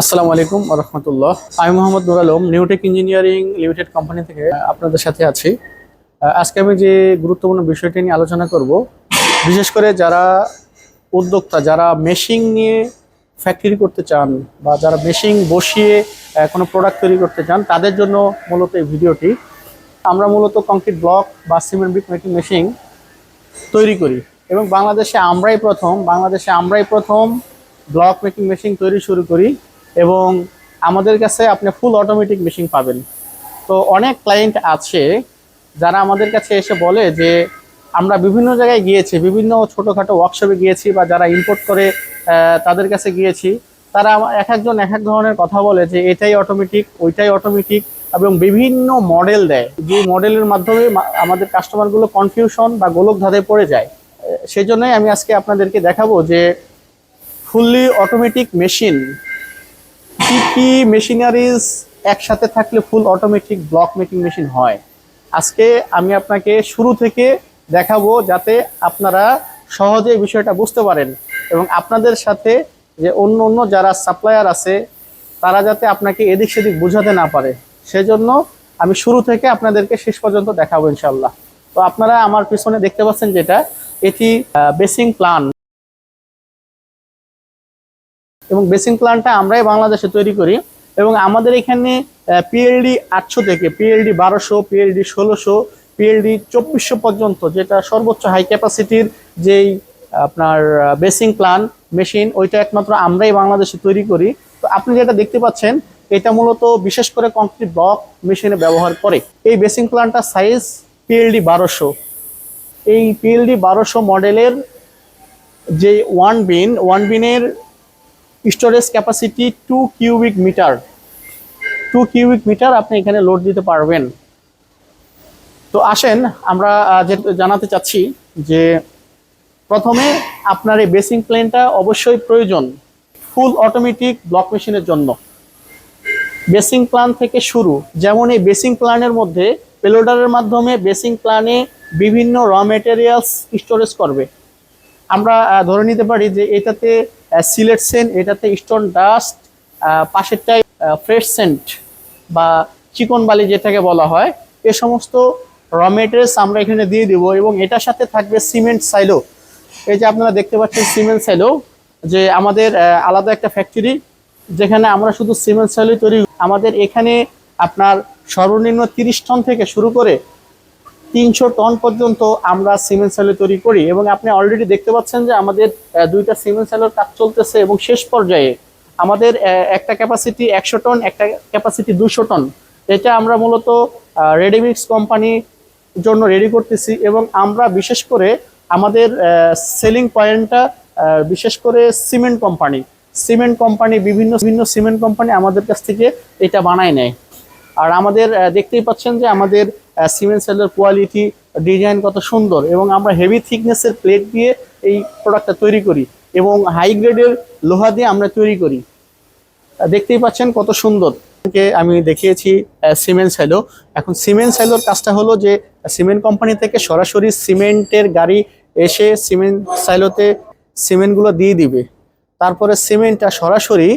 আসসালামু আলাইকুম রহমতুল্লাহ। আমি Mohammad Nur Alam Newtech engineering limited company থেকে আপনাদের সাথে আছি। আজকে আমি যে গুরুত্বপূর্ণ বিষয়টি নিয়ে আলোচনা করব, বিশেষ করে যারা উদ্যোক্তা, যারা মেশিং নিয়ে ফ্যাক্টরি করতে চান বা যারা মেশিং বসিয়ে কোনো প্রোডাক্ট তৈরি করতে চান, তাদের জন্য মূলত এই ভিডিওটি। আমরা মূলত কংক্রিট ব্লক বা সিমেন্ট ব্রিক মেকিং মেশিন তৈরি করি এবং বাংলাদেশে আমরাই প্রথম, বাংলাদেশে আমরাই প্রথম ব্লক মেকিং মেশিন তৈরি শুরু করি। এবং আমাদের কাছে আপনি ফুল অটোমেটিক মেশিন পাবেন। তো অনেক ক্লায়েন্ট আছে যারা আমাদের কাছে এসে বলে যে আমরা বিভিন্ন জায়গায় গিয়েছি বিভিন্ন ছোটোখাটো ওয়ার্কশপে গিয়েছি বা যারা ইম্পোর্ট করে তাদের কাছে গিয়েছি। তারা এক একজন এক এক ধরনের কথা বলে যে এটাই অটোমেটিক ওইটাই অটোমেটিক এবং বিভিন্ন মডেল দেয়। যে মডেলের মাধ্যমে আমাদের কাস্টমারগুলো কনফিউশন বা গোলক ধাঁধে পড়ে যায়। আহ, সেই জন্যই আমি আজকে আপনাদেরকে দেখাবো যে ফুললি অটোমেটিক মেশিন কি মেশিনারিজ একসাথে থাকলে full automatic block making machine হয়। আজকে আমি আপনাকে শুরু থেকে দেখাবো যাতে আপনারা সহজে বিষয়টা বুঝতে পারেন এবং আপনাদের সাথে যে অন্য অন্য যারা সাপ্লায়ার আছে, তারা যাতে আপনাকে এদিক সেদিক বোঝাতে না পারে। সেজন্য আমি শুরু থেকে আপনাদেরকে শেষ পর্যন্ত দেখাবো ইনশাল্লাহ তো আপনারা আমার পিছনে দেখতে পাচ্ছেন যেটা, এটি বেসিং প্ল্যান এবং বেসিং প্ল্যানটা আমরাই বাংলাদেশে তৈরি করি এবং আমাদের এখানে পিএলডি আটশো থেকে পিএলডি বারোশো পিএলডি ষোলোশো পিএলডি চব্বিশশো পর্যন্ত, যেটা সর্বোচ্চ হাই ক্যাপাসিটির যেই, আপনার বেসিং প্ল্যান মেশিন, ওইটা একমাত্র আমরাই বাংলাদেশে তৈরি করি। তো আপনি যেটা দেখতে পাচ্ছেন, এটা মূলত বিশেষ করে কংক্রিট ব্লক মেশিনে ব্যবহার করে। এই বেসিং প্ল্যানটা সাইজ পিএলডি বারোশো। এই পিএলডি বারোশো মডেলের যে one bin one বিনের storage capacity two cubic meter two cubic meter আপনি এখানে লোড দিতে পারবেন। তো আসেন, আমরা জানাতে চাচ্ছি যে প্রথমে আপনার এই বেসিং প্লেনটা অবশ্যই প্রয়োজন ফুল অটোমেটিক ব্লক মেশিনের জন্য। বেসিং প্ল্যান থেকে শুরু, যেমন এই বেসিং প্ল্যানের মধ্যে পেলোডারের মাধ্যমে বেসিং প্ল্যানে বিভিন্ন র মেটেরিয়ালস স্টোরেজ করবে। আমরা ধরে নিতে পারি যে এটাতে সিলেট সেন্ট, এটাতে স্টোন ডাস্ট পাশেরটাই ফ্রেশ সেন্ট বা চিকন বালি যেটাকে বলা হয়, এ সমস্ত র মেটেরিয়ালস আমরা এখানে দিয়ে দিব এবং এটার সাথে থাকবে সিমেন্ট সাইলো। এই যে আপনারা দেখতে পাচ্ছেন সিমেন্ট সাইলো, যে আমাদের আলাদা একটা ফ্যাক্টরি যেখানে আমরা শুধু সিমেন্ট সাইলো তৈরি আমাদের এখানে আপনার সর্বনিম্ন তিরিশ টন থেকে শুরু করে তিনশো টন পর্যন্ত আমরা সিমেন্ট স্যালো তৈরি করি এবং আপনি অলরেডি দেখতে পাচ্ছেন যে আমাদের দুইটা সিমেন্ট স্যালোর কাজ চলতেছে এবং শেষ পর্যায়ে আমাদের একটা ক্যাপাসিটি একশো টন, একটা ক্যাপাসিটি দুশো টন। এটা আমরা মূলত রেডিমিক্স কোম্পানির জন্য রেডি করতেছি এবং আমরা বিশেষ করে আমাদের সেলিং পয়েন্টটা বিশেষ করে সিমেন্ট কোম্পানি সিমেন্ট কোম্পানি বিভিন্ন বিভিন্ন সিমেন্ট কোম্পানি আমাদের কাছ থেকে এটা বানায় নেয়। আর আমাদের দেখতেই পাচ্ছেন যে আমাদের সিমেন্ট সেলের কোয়ালিটি ডিজাইন কত সুন্দর এবং আমরা হেভি থিকনেসের প্লেট দিয়ে এই প্রোডাক্টটা তৈরি করি এবং হাই গ্রেডের লোহা দিয়ে আমরা তৈরি করি। দেখতেই পাচ্ছেন কত সুন্দর। আমি দেখিয়েছি সিমেন্ট সাইলো এখন সিমেন্ট সাইলোর কাজটা হলো যে সিমেন্ট কোম্পানি থেকে সরাসরি সিমেন্টের গাড়ি এসে সিমেন্ট সাইলোতে সিমেন্টগুলো দিয়ে দিবে। তারপরে সিমেন্টটা সরাসরি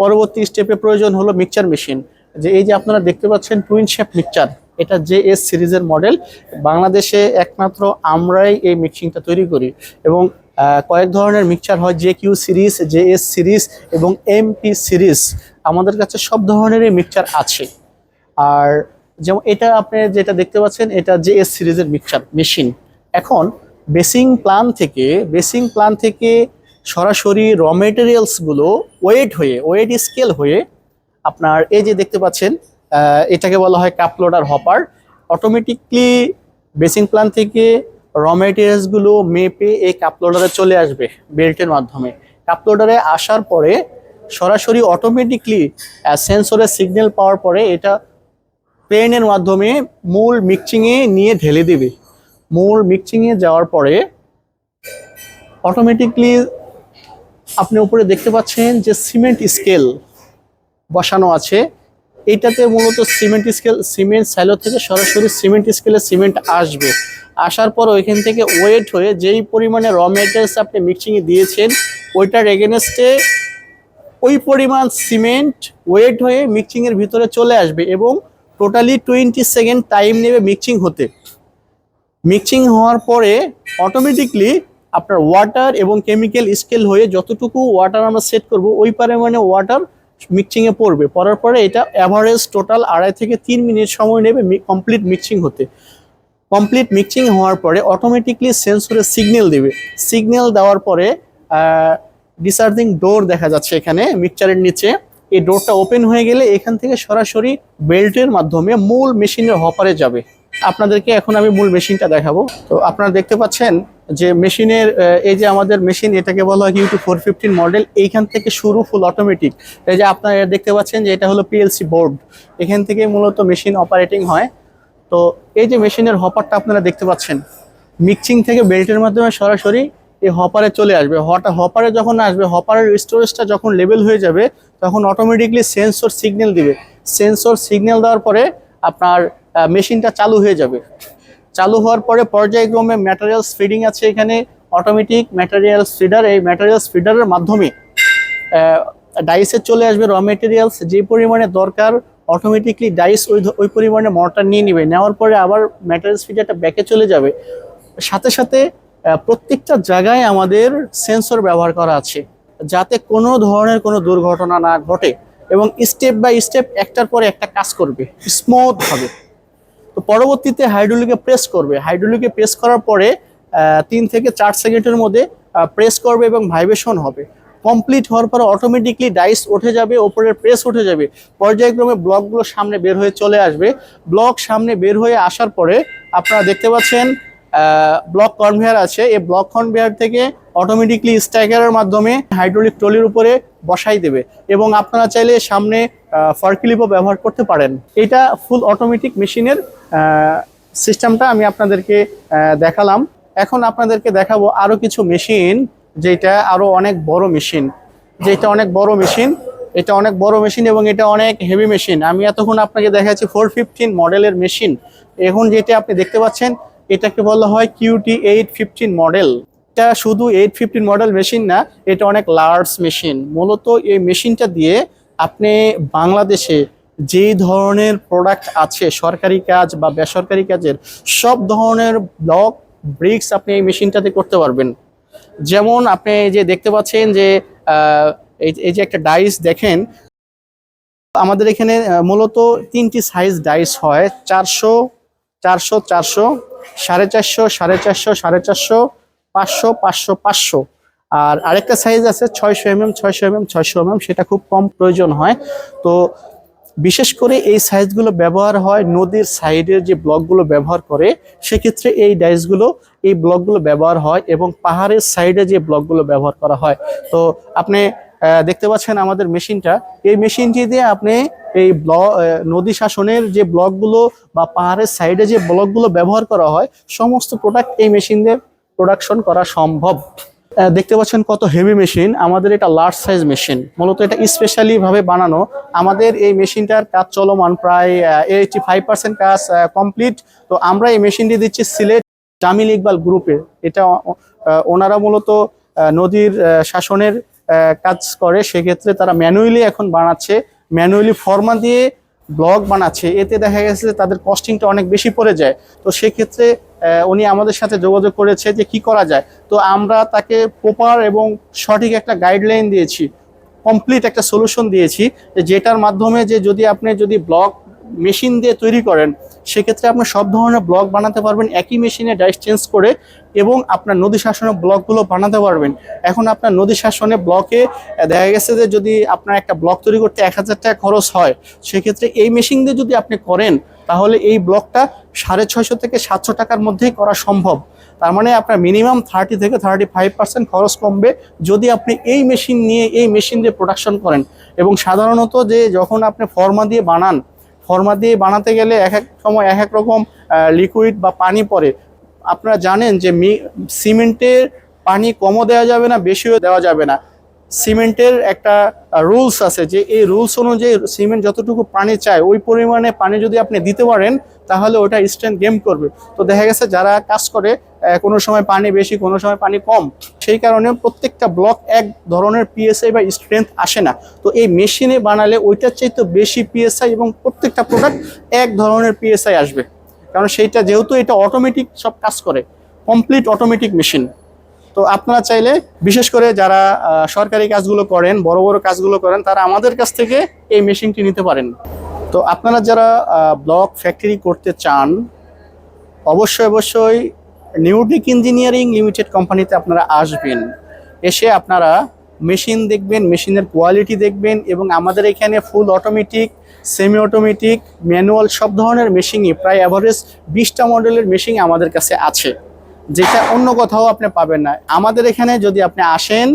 পরবর্তী স্টেপে প্রয়োজন হলো মিক্সচার মেশিন যে এই যে আপনারা দেখতে পাচ্ছেন টুইন শেপ মিক্সচার এটা জে এস সিরিজের মডেল। বাংলাদেশে একমাত্র আমরাই এই মিক্সিংটা তৈরি করি এবং কয়েক ধরনের মিক্সচার হয়, J Q series, J S series এবং এমপি সিরিজ। আমাদের কাছে সব ধরনেরই মিক্সচার আছে। আর যেমন এটা আপনি যেটা দেখতে পাচ্ছেন, এটা জে এস সিরিজের মিক্সচার মেশিন। এখন বেসিং প্ল্যান থেকে, বেসিং প্ল্যান থেকে সরাসরি র মেটেরিয়ালসগুলো ওয়েট হয়ে, ওয়েট স্কেল হয়ে আপনার এই যে দেখতে পাচ্ছেন এটাকে বলা হয় cup loader hopper. Automatically batching plant থেকে র মেটেরিয়ালসগুলো মেপে এই কাপ লোডারে চলে আসবে বেল্টের মাধ্যমে। কাপ লোডারে আসার পরে সরাসরি অটোমেটিকলি সেন্সরের সিগন্যাল পাওয়ার পরে এটা প্লেনের মাধ্যমে মূল মিক্সিংয়ে নিয়ে ঢেলে দেবে। মূল মিক্সিংয়ে যাওয়ার পরে অটোমেটিকলি আপনি উপরে দেখতে পাচ্ছেন যে সিমেন্ট স্কেল বসানো আছে। এইটাতে মূলত সিমেন্ট স্কেল সিমেন্ট স্যালো থেকে সরাসরি সিমেন্ট স্কেলে সিমেন্ট আসবে। আসার পর ওইখান থেকে ওয়েট হয়ে যেই পরিমাণে র মেটেরিয়ালস আপনি মিক্সিংয়ে দিয়েছেন, ওইটার এগেনস্টে ওই পরিমাণ সিমেন্ট ওয়েট হয়ে মিক্সিংয়ের ভিতরে চলে আসবে এবং টোটালি টোয়েন্টি সেকেন্ড টাইম নেবে মিক্সিং হতে। মিক্সিং হওয়ার পরে অটোমেটিকলি আপনার ওয়াটার এবং কেমিক্যাল স্কেল হয়ে যতটুকু ওয়াটার আমরা সেট করব, ওই পরিমাণে ওয়াটার মিক্সিংয়ে পড়বে। পড়ার পরে এটা অ্যাভারেজ টোটাল আড়াই থেকে তিন মিনিট সময় নেবে কমপ্লিট মিক্সিং হতে। কমপ্লিট মিক্সিং হওয়ার পরে অটোমেটিকলি সেন্সরে সিগন্যাল দেবে। সিগন্যাল দেওয়ার পরে ডিসার্জিং ডোর দেখা যাচ্ছে এখানে মিক্সচারের নিচে। এই ডোরটা ওপেন হয়ে গেলে এখান থেকে সরাসরি বেল্টের মাধ্যমে মূল মেশিনের হপারে যাবে। আপনাদেরকে এখন আমি মূল মেশিনটা দেখাবো। তো আপনারা দেখতে পাচ্ছেন যে মেশিনের এই যে আমাদের মেশিন, এটাকে বলা হয় ইউটু ফোর ফিফটিন মডেল এইখান থেকে শুরু ফুল অটোমেটিক এই যে আপনারা দেখতে পাচ্ছেন যে এটা হলো পিএলসি বোর্ড এখান থেকে মূলত মেশিন অপারেটিং হয়। তো এই যে মেশিনের হপারটা আপনারা দেখতে পাচ্ছেন মিক্সিং থেকে বেল্টের মাধ্যমে সরাসরি এই হপারে চলে আসবে। হটা হপারে যখন আসবে হপারের স্টোরেজটা যখন লেভেল হয়ে যাবে, তখন অটোমেটিকলি সেন্সর সিগন্যাল দিবে। সেন্সর সিগন্যাল দেওয়ার পরে আপনার মেশিনটা চালু হয়ে যাবে। চালু হওয়ার পরে পর্যায়ক্রমে ম্যাটেরিয়ালস ফিডিং আছে এখানে অটোমেটিক ম্যাটেরিয়ালস ফিডার এই ম্যাটেরিয়ালস ফিডারের মাধ্যমে ডাইসে চলে আসবে র মেটেরিয়ালস যে পরিমাণে দরকার অটোমেটিকলি ডাইস ওই ওই পরিমাণে মর্টার নিয়ে নেবে। নেওয়ার পরে আবার ম্যাটেরিয়ালস ফিডারটা ব্যাকে চলে যাবে। সাথে সাথে প্রত্যেকটা জায়গায় আমাদের সেন্সর ব্যবহার করা আছে, যাতে কোনো ধরনের কোনো দুর্ঘটনা না ঘটে এবং স্টেপ বাই স্টেপ একটার পরে একটা কাজ করবে স্মুথ হবে তো পরবর্তীতে হাইড্রোলিকে প্রেস করবে। হাইড্রোলিকে প্রেস করার পরে তিন থেকে চার সেকেন্ডের মধ্যে প্রেস করবে এবং ভাইব্রেশন হবে। কমপ্লিট হওয়ার পরে অটোমেটিকলি ডাইস উঠে যাবে, ওপরের প্রেস উঠে যাবে। পর্যায়ক্রমে ব্লকগুলো সামনে বের হয়ে চলে আসবে। ব্লক সামনে বের হয়ে আসার পরে আপনারা দেখতে পাচ্ছেন ব্লক কনভেয়ার আছে। এই ব্লক কনভেয়ার থেকে অটোমেটিকলি স্ট্যাকারের মাধ্যমে হাইড্রোলিক ট্রলির উপরে বসাই দেবে। এবং আপনারা চাইলে সামনে ফার্কিলিপও ব্যবহার করতে পারেন। এটা ফুল অটোমেটিক মেশিনের সিস্টেমটা আমি আপনাদেরকে দেখালাম। এখন আপনাদেরকে দেখাবো আরও কিছু মেশিন যেটা আরও অনেক বড় মেশিন যেটা অনেক বড় মেশিন এটা অনেক বড় মেশিন এবং এটা অনেক হেভি মেশিন আমি এতক্ষণ আপনাকে দেখাচ্ছি ফোর ফিফটিন মডেলের মেশিন এখন যেটা আপনি দেখতে পাচ্ছেন, এটাকে বলা হয় কিউটি এইট ফিফটিন মডেল এটা শুধু এইট ফিফটিন মডেল মেশিন না, এটা অনেক লার্জ মেশিন মূলত এই মেশিনটা দিয়ে আপনি বাংলাদেশে যেই ধরনের প্রোডাক্ট আছে, সরকারি কাজ বা বেসরকারি কাজের, সব ধরনের ব্লক ব্রিক্স আপনি এই মেশিনটাতে করতে পারবেন। যেমন আপনি যে দেখতে পাচ্ছেন যে এই যে একটা ডাইস দেখেন, আমাদের এখানে মূলত তিনটি সাইজ ডাইস হয়। চারশো চারশো চারশো, সাড়ে চারশো সাড়ে চারশো সাড়ে চারশো, পাঁচশো পাঁচশো পাঁচশো। আর আরেকটা সাইজ আছে ছয়শো এমএম ছয়শো এমএম ছয়শো এমএম সেটা খুব কম প্রয়োজন হয়। তো বিশেষ করে এই সাইজগুলো ব্যবহার হয় নদীর সাইডের যে ব্লকগুলো ব্যবহার করে, সেক্ষেত্রে এই ডাইসগুলো এই ব্লকগুলো ব্যবহার হয় এবং পাহাড়ের সাইডে যে ব্লকগুলো ব্যবহার করা হয়। তো আপনি দেখতে পাচ্ছেন আমাদের মেশিনটা। এই মেশিনটি দিয়ে আপনি এই ব্লক নদী শাসনের যে ব্লকগুলো বা পাহাড়ের সাইডে যে ব্লকগুলো ব্যবহার করা হয়, সমস্ত প্রোডাক্ট এই মেশিন দিয়ে প্রোডাকশন করা সম্ভব। দেখতে পাচ্ছেন কত হেভি মেশিন আমাদের এটা লার্জ সাইজ মেশিন মূলত এটা স্পেশালি ভাবে বানানো। আমাদের এই মেশিনটার কাজ চলমান প্রায় এইটি ফাইভ পার্সেন্ট কাজ কমপ্লিট তো আমরা এই মেশিনটি দিচ্ছি সিলেট জামিল ইকবাল গ্রুপে এটা ওনারা মূলত নদীর শাসনের কাজ করে। সেক্ষেত্রে তারা ম্যানুয়ালি এখন বানাচ্ছে। ম্যানুয়ালি ফর্মা দিয়ে ব্লগ বানাচ্ছে, এতে দেখা গেছে যে তাদের কস্টিংটা অনেক বেশি পড়ে যায়। তো সেক্ষেত্রে উনি আমাদের সাথে যোগাযোগ করেছে যে কি করা যায়। তো আমরা তাকে প্রপার এবং সঠিক একটা গাইডলাইন দিয়েছি কমপ্লিট একটা সলিউশন দিয়েছি যেটার মাধ্যমে যে যদি আপনি যদি ব্লক মেশিন দিয়ে তৈরি করেন, সেক্ষেত্রে আপনি সব ধরনের ব্লক বানাতে পারবেন, একই মেশিনে ডাইস চেঞ্জ করে এবং আপনার নদী শাসনের ব্লকগুলো বানাতে পারবেন। এখন আপনার নদী শাসনে ব্লকে দেখা গেছে যে যদি আপনার একটা ব্লক তৈরি করতে এক হাজার টাকা খরচ হয়, সেক্ষেত্রে এই মেশিন দিয়ে যদি আপনি করেন, তাহলে এই ব্লকটা সাড়ে ছয়শো থেকে সাতশো টাকার মধ্যেই করা সম্ভব। তার মানে আপনার মিনিমাম থার্টি থেকে থার্টি ফাইভ পার্সেন্ট খরচ কমবে যদি আপনি এই মেশিন নিয়ে, এই মেশিন দিয়ে প্রোডাকশন করেন। এবং সাধারণত যে যখন আপনি ফর্মা দিয়ে বানান ফর্মা দিয়ে বানাতে গেলে এক এক সময় এক এক রকম লিকুইড বা পানি পড়ে। আপনারা জানেন যে সিমেন্টের পানি কমও দেওয়া যাবে না, বেশিও দেওয়া যাবে না। সিমেন্টের একটা রুলস আছে যে এই রুলস অনুযায়ী সিমেন্ট যতটুকু পানি চায়, ওই পরিমাণে পানি যদি আপনি দিতে পারেন, তাহলে ওটা স্ট্রেন্থ গেম করবে। তো দেখা গেছে যারা কাজ করে কোনো সময় পানি বেশি, কোনো সময় পানি কম, সেই কারণে প্রত্যেকটা ব্লক এক ধরনের পিএসআই বা স্ট্রেংথ আসে না। তো এই মেশিনে বানালে ওইটার চাইতে বেশি পিএসআই এবং প্রত্যেকটা প্রোডাক্ট এক ধরনের পিএসআই আসবে। কারণ সেইটা যেহেতু এটা অটোমেটিক সব কাজ করে কমপ্লিট অটোমেটিক মেশিন তো আপনারা চাইলে বিশেষ করে যারা সরকারি কাজগুলো করেন, বড় বড় কাজগুলো করেন, তারা আমাদের কাছ থেকে এই মেশিনটি নিতে পারেন। তো আপনারা যারা ব্লক ফ্যাক্টরি করতে চান, অবশ্যই অবশ্যই নিউডিক ইঞ্জিনিয়ারিং লিমিটেড কোম্পানিতে আপনারা আসবেন। এসে আপনারা মেশিন দেখবেন, মেশিনের কোয়ালিটি দেখবেন এবং আমাদের এখানে full automatic, semi automatic, manual সব ধরনের মেশিনই, প্রায় অ্যাভারেজ বিশটা মডেলের মেশিন আমাদের কাছে আছে। যেটা অন্য কোথাও আপনি পাবেন না। আমাদের এখানে যদি আপনি আসেন,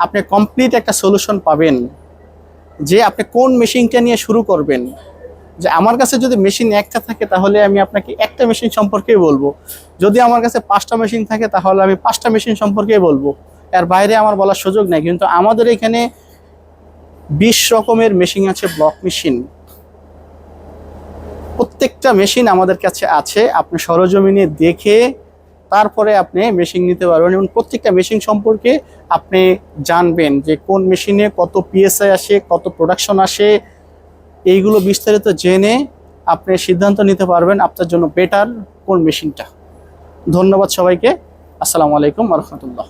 আপনি কমপ্লিট একটা সলিউশন পাবেন যে আপনি কোন মেশিনটা নিয়ে শুরু করবেন। যে আমার কাছে যদি মেশিন একটা থাকে, তাহলে আমি আপনাকে একটা মেশিন সম্পর্কেই বলব। যদি আমার কাছে পাঁচটা মেশিন থাকে, তাহলে আমি পাঁচটা মেশিন সম্পর্কেই বলব। এর বাইরে আমার বলার সুযোগ নেই, কিন্তু আমাদের এখানে বিশ রকমের মেশিন আছে ব্লক মেশিন প্রত্যেকটা মেশিন আমাদের কাছে আছে। আপনি সরজমিনে দেখে তারপরে আপনি মেশিন নিতে পারবেন এবং প্রত্যেকটা মেশিন সম্পর্কে আপনি জানবেন যে কোন মেশিনে কত পিএসআই আসে, কত প্রোডাকশন আসে। এইগুলো বিস্তারিত জেনে আপনি সিদ্ধান্ত নিতে পারবেন আপনার জন্য বেটার কোন মেশিনটা ধন্যবাদ সবাইকে। আসসালামু আলাইকুম রহমতুল্লাহ।